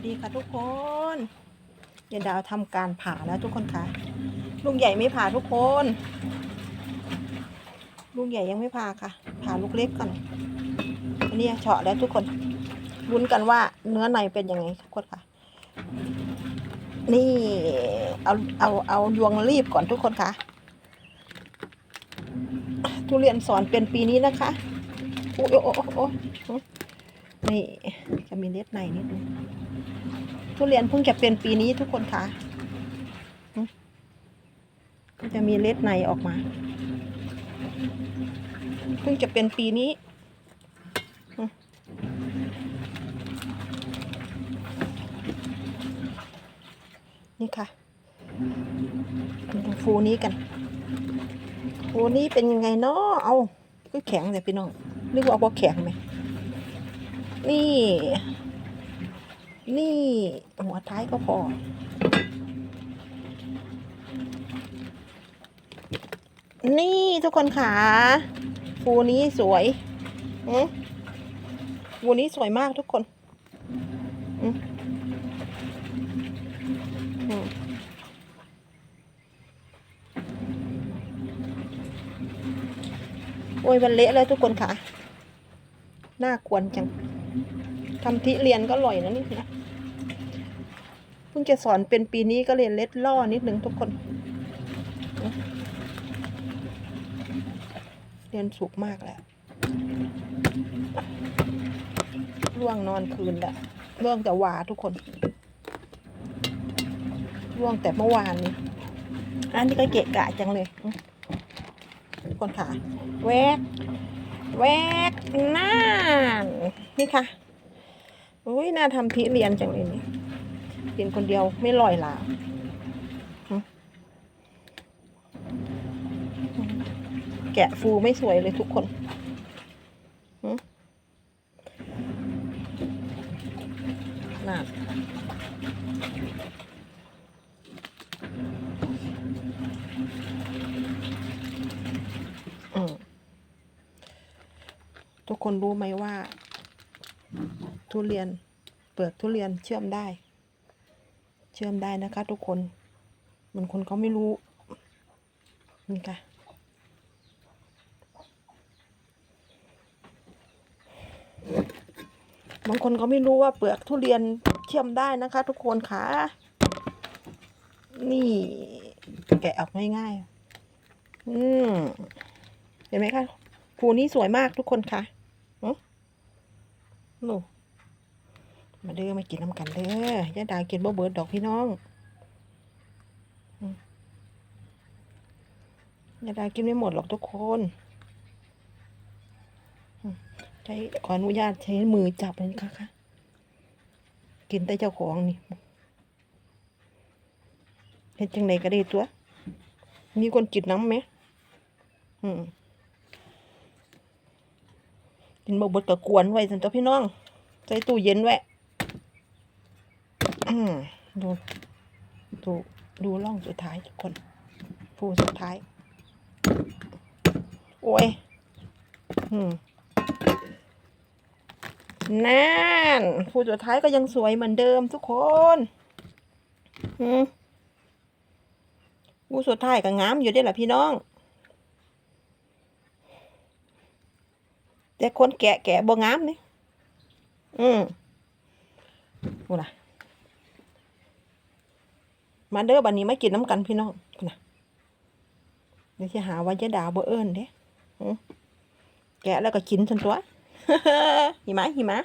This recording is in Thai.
วัสดีค่ะทุกคนยายดาวทำการผ่าแล้วทุกคนค่ะ ลูกใหญ่ไม่ผ่าทุกคน ลูกใหญ่ยังไม่ผ่าค่ะ ผ่าลูกเล็กก่อนอันนี้เฉาะแล้วทุกคนลุ้นกันว่าเนื้อในเป็นยังไงทุกคนค่ะ นี่เอาเอาเอายวงรีบก่อนทุกคนค่ะ ทุเรียนสอนเป็นปีนี้นะคะ โอ้โอ้โอ้ยโอ้ย นี่จะมีเล็ดในนิดนึงทุเรียนเพิ่งจะเป็นปีนี้ทุกคนค่ะก็จะมีเล็ดในออกมาเพิ่งจะเป็นปีนี้นี่ค่ะฟูนี้กันฟูนี้เป็นยังไงเนาะเอาก็แข็งแต่พี่น้องนึกว่าเอาบ่แข็งไหม นี่ นี่ หัวท้ายก็พอ นี่ทุกคนค่ะฟูนี้สวยอืมฟูนี้สวยมากทุกคนอืมอืมโอ้ยมันเละเลยทุกคนค่ะ น่าควรจัง ทำทิเรียนก็อร่อยนะนี่นะเพิ่งจะสอนเป็นปีนี้ก็เรียนเล็ดล่อนิดนึงทุกคน เรียนสุกมากแล้วร่วงนอนคืนแล้วร่วงแต่วาทุกคน ร่วงแต่เมื่อวานนี้อันนี้ก็เกะกะจังเลยคนค่ะแวก แวกน่านนี่ค่ะอุ้ยน่าทำพิเรียนจังเลยนี่กินคนเดียวไม่ลอยหลาหึแกะฟูไม่สวยเลยทุกคนหึน่าอืม ทุกคนรู้ไหมว่า ทุเรียนเปลือกทุเรียนเชื่อมได้ เชื่อมได้นะคะ ทุกคนบางคนเขาไม่รู้นี่ค่ะบางคนเขาไม่รู้ว่าเปลือกทุเรียนเชื่อมได้นะคะ ทุกคนค่ะ นี่ แกะออกง่ายๆอืมเห็นไหมคะภูนี้สวยมากทุกคนค่ะ นูมาเด้อมากินน้ำกันเด้อย่าดากินบ่เบิดดอกพี่น้องอย่าดากินไม่หมดหรอกทุกคนใช้ขออนุญาตใช้มือจับเลยนะคะค่ะกินแต่เจ้าของนี่เห็นจังไหนก็ได้ตัว มีคนกินน้ำไหมอืม กินบกบดกับกวนไว้สันตัวพี่น้อง ใส่ตู้เย็นไว้ดูดูดูร่องสุดท้ายทุกคนฟูสุดท้าย โอ้ยอืมนั่นฟูสุดท้ายก็ยังสวยเหมือนเดิมทุกคนอืมฟูสุดท้ายก็งามอยู่ได้แหละพี่น้อง แต่คนแกะแกะบ่งามนี่อืมพูนะมาเด้อบันนี้ไม่กินน้ำกันพี่น้องพูนะเดี๋ยวจะหาว่าจะด่าบ่เอิญเด้อแกะแล้วก็กินจนตัวหิมะหิมะ